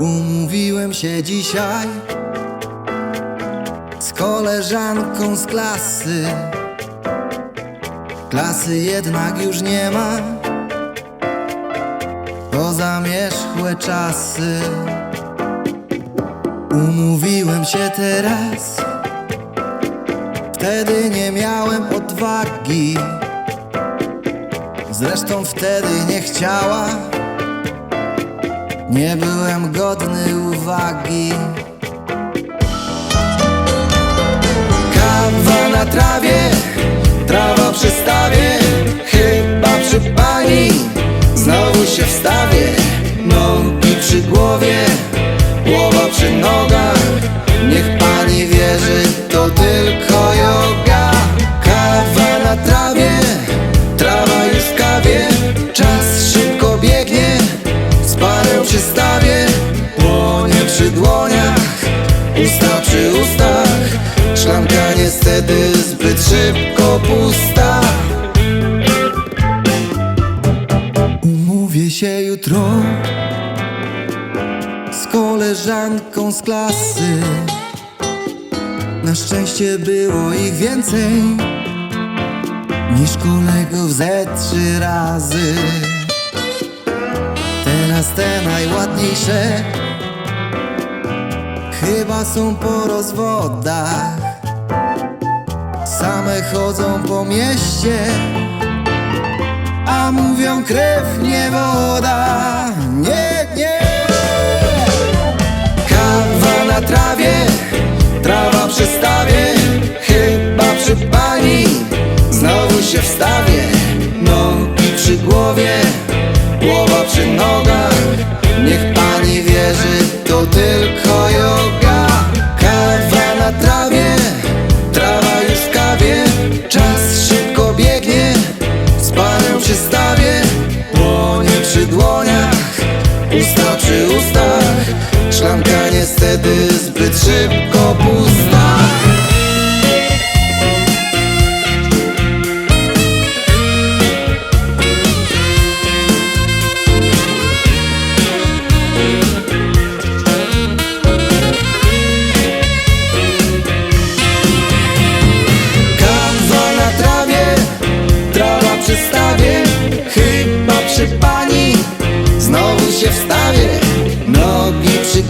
Umówiłem się dzisiaj z koleżanką z klasy. Klasy jednak już nie ma, to zamierzchłe czasy. Umówiłem się teraz, wtedy nie miałem odwagi. Zresztą wtedy nie chciała. Nie byłem godny uwagi. Szybko pusta. Umówię się jutro z koleżanką z klasy. Na szczęście było ich więcej niż kolegów ze trzy razy. Teraz te najładniejsze chyba są po rozwodach. Chodzą po mieście, a mówią krew nie woda. Nie, nie. Kawa na trawie, trawa przy stawie, chyba przy pani. Znowu się wstawię, nogi przy głowie, głowa przy nogach. Niech pani wierzy, Usta przy ustach Szklanka niestety zbyt szybko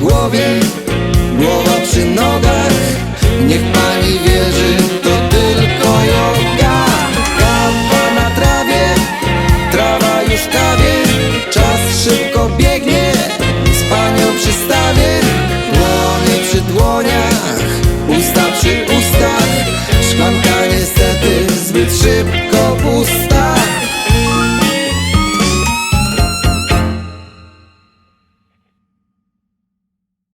głowie, głowa przy nogach. Niech pani wierzy